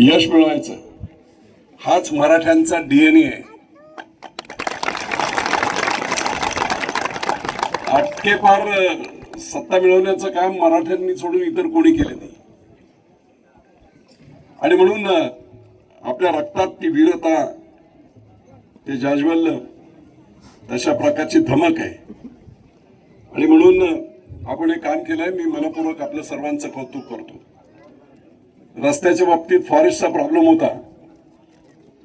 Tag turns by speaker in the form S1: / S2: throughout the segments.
S1: यश मिळवायचं. हाच मराठ्यांचा डीएनए आहे. आटकेपार सत्ता मिळवण्याचं काम मराठ्यांनी सोडून इतर कोणी केले नाही. आणि म्हणून आपल्या रक्तात ती वीरता ते जाज्वल्य तशा प्रकारची धमक आहे. आणि म्हणून आपण हे काम केलंय मी मनपूर्वक आपल्या सर्वांचं कौतुक करतो. रस्त्याच्या बाबतीत फॉरेस्टचा प्रॉब्लेम होता.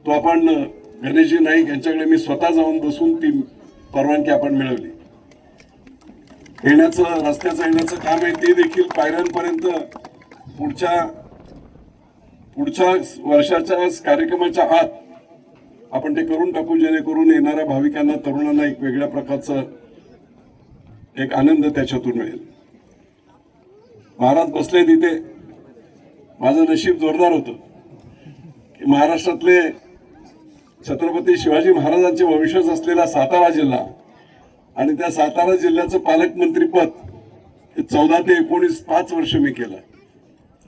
S1: तो आपण गणेशजी नाईक यांच्याकडे मी स्वतः जाऊन बसून ती परवानगी आपण मिळवली. येण्याचं रस्त्याचं येण्याचं काम आहे ते देखील पायऱ्यांपर्यंत पुढच्या पुढच्या वर्षाच्या कार्यक्रमाच्या आत आपण ते करून टाकू जेणेकरून येणाऱ्या भाविकांना तरुणांना एक वेगळ्या प्रकारचं एक आनंद त्याच्यातून मिळेल. महाराज बसले तिथे माझं नशीब जोरदार होतं. की महाराष्ट्रातले छत्रपती शिवाजी महाराजांचे वंशज असलेला सातारा जिल्हा आणि त्या सातारा जिल्ह्याचं पालकमंत्रीपद हे चौदा ते एकोणीस पाच वर्ष मी केलं.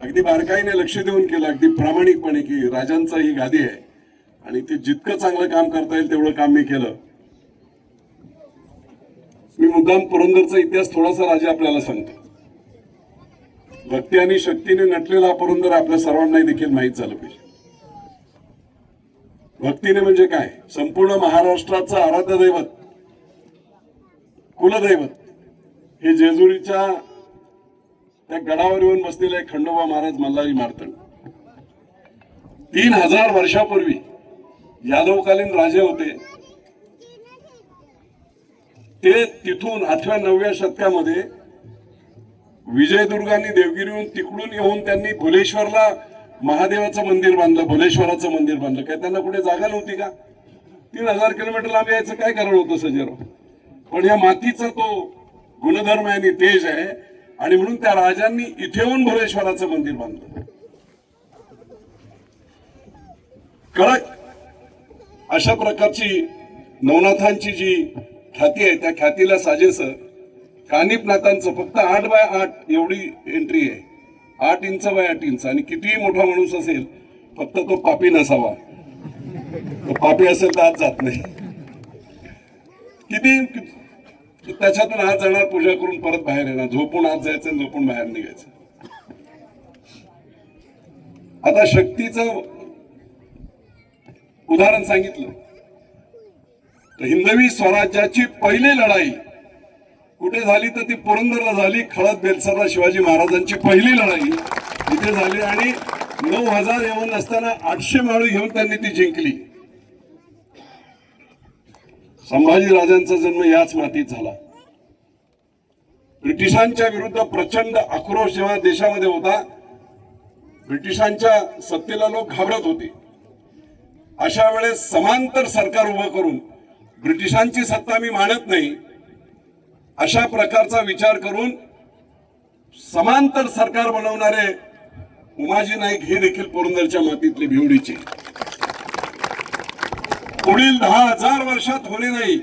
S1: अगदी बारकाईने लक्ष देऊन केलं. अगदी प्रामाणिकपणे की राजांचा ही गादी आहे. आणि ते जितकं चांगलं काम करता येईल तेवढं काम मी केलं. मी मुद्दाम पुरंदरचा इतिहास थोडासा राजा आपल्याला सांगतो. भक्ती आणि शक्तीने नटलेला पुरंदर आपल्या सर्वांनाही देखील माहीत झालं पाहिजे. भक्तीने म्हणजे काय? संपूर्ण महाराष्ट्राचं आराध्य दैवत कुलदैवत हे जेजुरीच्या त्या गडावर येऊन बसलेले खंडोबा महाराज मल्हारी मार्तंड. तीन हजार वर्षापूर्वी यादवकालीन राजे होते. ते तिथून आठव्या नवव्या शतकामध्ये विजयदुर्गांनी देवगिरीहून तिकडून येऊन त्यांनी भुलेश्वरला महादेवाचं मंदिर बांधलं भुलेश्वराचं मंदिर बांधलं. काय त्यांना कुठे जागा नव्हती का? तीन हजार किलोमीटर लांब यायचं काय कारण होतं सजेराव पण या मातीचा तो गुणधर्म आहे आणि तेज आहे. आणि म्हणून त्या राजांनी इथे येऊन भुलेश्वराचं मंदिर बांधलं. कडक अशा प्रकारची नवनाथांची जी ख्याती आहे त्या ख्यातीला साजेसर कानिपनाथांचं फक्त आठ बाय आठ एवढी एंट्री आहे. आठ इंच बाय आठ इंच. आणि कितीही मोठा माणूस असेल फक्त तो पापी नसावा. तो पापी असेल तर आज जात नाही. किती त्याच्यातून आज जाणार पूजा करून परत बाहेर येणार. झोपून आज जायचं आणि झोपून बाहेर निघायचं. आता शक्तीचं उदाहरण सांगितलं. तर हिंदवी स्वराज्याची पहिली लढाई कुठे झाली तर ती पुरंदरला झाली. खळद बेलसरला शिवाजी महाराजांची पहिली लढाई इथे झाली आणि नऊ हजार येऊन असताना आठशे माळू घेऊन त्यांनी ती जिंकली. संभाजी राजांचा जन्म याच मातीत झाला. ब्रिटिशांच्या विरुद्ध प्रचंड आक्रोश जेव्हा देशामध्ये होता ब्रिटिशांच्या सत्तेला लोक घाबरत होते. अशा वेळेस समांतर सरकार उभं करून ब्रिटिशांची सत्ता मी मानत नाही अशा प्रकारचा विचार करून समांतर सरकार बनवणारे उमाजी नाईक हे देखील पुरंदरच्या मातीतले भिवडीचे. पुढील दहा हजार वर्षात होणे नाही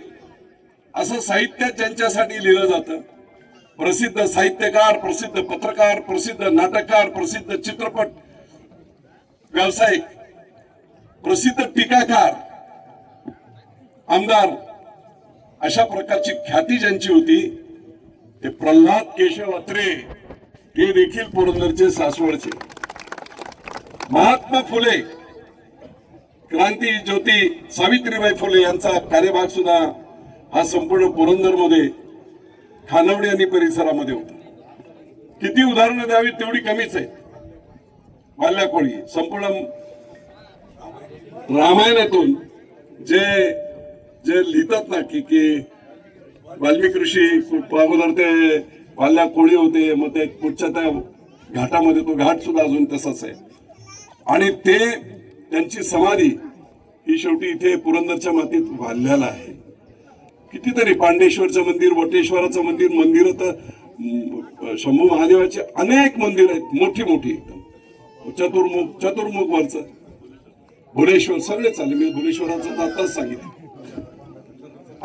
S1: असं साहित्य ज्यांच्यासाठी लिहिलं जातं. प्रसिद्ध साहित्यकार प्रसिद्ध पत्रकार प्रसिद्ध नाटककार प्रसिद्ध चित्रपट व्यावसायिक प्रसिद्ध टीकाकार आमदार अशा प्रकारची ख्याती ज्यांची होती ते प्रल्हाद केशव अत्रे हे देखील पुरंदरचे सासवडचे. महात्मा फुले क्रांती ज्योती सावित्रीबाई फुले यांचा कार्यभाग सुद्धा हा संपूर्ण पुरंदरमध्ये खानवडे आणि परिसरामध्ये होता. किती उदाहरणं द्यावी तेवढी कमीच आहे. वाल्याकोळी संपूर्ण रामायणातून जे जे लिहितात ना की की वाल्मिक ऋषी अगोदर ते वाल्या कोळी होते मग ते पुढच्या त्या घाटामध्ये तो घाट सुद्धा अजून तसाच आहे. आणि ते त्यांची समाधी ही शेवटी इथे पुरंदरच्या मातीत वाल्याला आहे. कितीतरी पांडेश्वरचं मंदिर वटेश्वराचं मंदिर मंदिर तर शंभू महादेवाचे अनेक मंदिर आहेत मोठी मोठी एकदम. चतुर्मुख चतुर्मुख वरचं. भुलेश्वर सगळे चालले. मी भुलेश्वराचं आताच सांगितलं.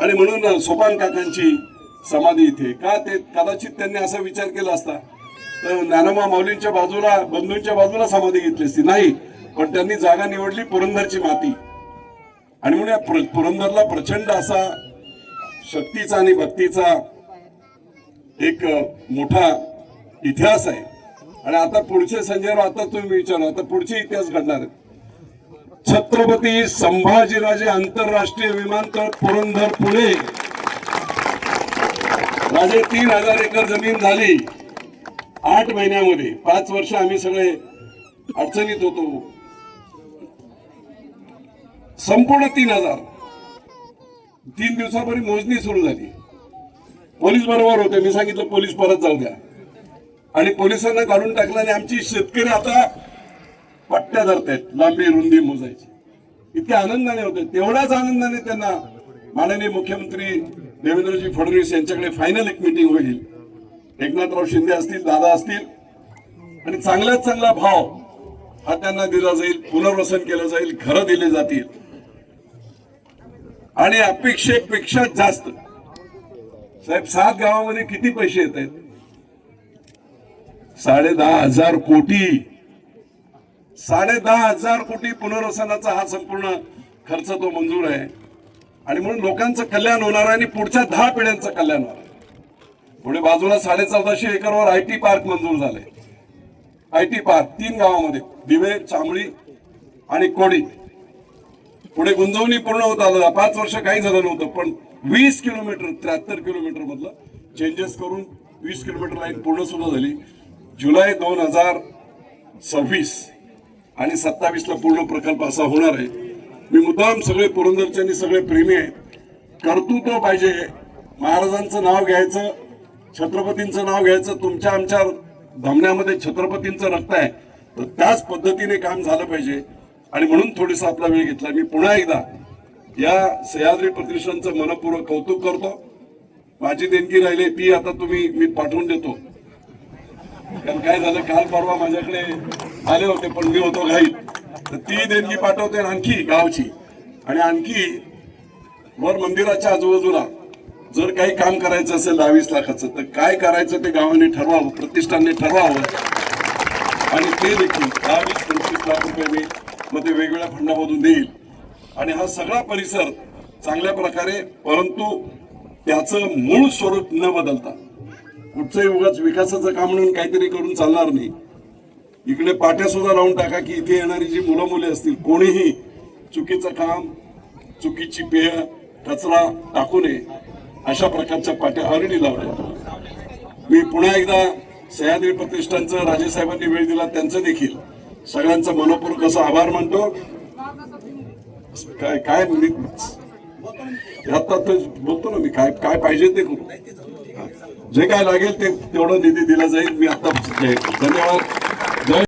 S1: आणि म्हणून सोपान काकांची समाधी इथे. का ते कदाचित त्यांनी असा विचार केला असता तर ज्ञानोबा माऊलींच्या बाजूला बंधूंच्या बाजूला समाधी घेतली असती. नाही पण त्यांनी जागा निवडली पुरंदरची माती. आणि म्हणून या पुर- पुरंदरला प्रचंड असा शक्तीचा आणि भक्तीचा एक मोठा इतिहास आहे. आणि आता पुढचे संजय आता तुम्ही विचारा आता पुढचे इतिहास घडणार आहेत. छत्रपती संभाजीराजे आंतरराष्ट्रीय विमानतळ पुरंदर पुणे. माझे तीन हजार एकर जमीन झाली. आठ महिन्यामध्ये पाच वर्ष आम्ही सगळे अडचणीत होतो. संपूर्ण तीन हजार. तीन दिवसापूर्वी मोजणी सुरू झाली. पोलीस बरोबर होते. मी सांगितलं पोलीस परत जाऊ द्या. आणि पोलिसांना काढून टाकलं आणि आमची शेतकरी आता पट्ट्या धरतायत लांबी रुंदी मोजायची. इतक्या आनंदाने होते तेवढ्याच आनंदाने त्यांना माननीय मुख्यमंत्री देवेंद्रजी फडणवीस यांच्याकडे फायनल एक मिटिंग होईल. एकनाथराव शिंदे असतील दादा असतील आणि चांगल्यात चांगला भाव हा त्यांना दिला जाईल पुनर्वसन केलं जाईल घरं दिले जातील. आणि अपेक्षेपेक्षा जास्त साहेब सात गावामध्ये किती पैसे येत आहेत साडे दहा हजार कोटी साडे दहा हजार कोटी पुनर्वसनाचा हा संपूर्ण खर्च तो मंजूर आहे. आणि म्हणून लोकांचं कल्याण होणार आहे आणि पुढच्या दहा पिढ्यांचं कल्याण होणार आहे. पुढे बाजूला साडे चौदाशे एकरवर आय टी पार्क मंजूर झाले. आय टी पार्क तीन गावामध्ये दिवे चांबळी आणि कोडी. पुढे गुंजवणी पूर्ण होत आलं. पाच वर्ष काही झालं नव्हतं पण वीस किलोमीटर त्र्याहत्तर किलोमीटर मधलं चेंजेस करून वीस किलोमीटर लाईन पूर्ण सुद्धा झाली. जुलै दोन हजार सव्वीस. आणि सत्तावीसला पूर्ण प्रकल्प असा होणार आहे. मी मुद्दाम सगळे पुरंदरचे आणि सगळे प्रेमी आहेत कर्तृत्व पाहिजे. महाराजांचं नाव घ्यायचं छत्रपतींचं नाव घ्यायचं तुमच्या आमच्या धमन्यामध्ये छत्रपतींचं रक्त आहे. तर त्याच पद्धतीने काम झालं पाहिजे. आणि म्हणून थोडीसा आपला वेळ घेतला. मी पुन्हा एकदा या सह्याद्री प्रतिष्ठानचं मनपूर्वक कौतुक करतो. माझी देणगी राहिली ती आता तुम्ही मी पाठवून देतो. कारण काय झालं काल परवा माझ्याकडे आले होते पण मी होतो घाई तर ती देणगी पाठवते आणखी गावची. आणि आणखी वर मंदिराच्या आजूबाजूला जर काही काम करायचं असेल दहावीस लाखाचं तर काय करायचं ते गावाने ठरवावं प्रतिष्ठानने ठरवावं. आणि ते देखील दहावीस पंचवीस लाख रुपये मी मग ते वेगवेगळ्या फंडामधून देईल. आणि हा सगळा परिसर चांगल्या प्रकारे परंतु त्याचं मूळ स्वरूप न बदलता कुठचंही उगाच विकासाचं काम म्हणून काहीतरी करून चालणार नाही. इकडे पाट्या सुद्धा लावून टाका की इथे येणारी जी मुलं मुले असतील कोणीही चुकीचं काम चुकीची पेय कचरा टाकू नये अशा प्रकारच्या पाट्या ऑलरेडी लावल्या. मी पुन्हा एकदा सह्याद्री प्रतिष्ठानचं राजेसाहेबांनी वेळ दिला त्यांचं देखील. सगळ्यांचं मनपूर्वक असं आभार मानतो. काय काय मी आता तर बोलतो ना मी काय काय पाहिजे ते करू. जे काय लागेल ते तेवढं निधी दिला जाईल. मी आता धन्यवाद.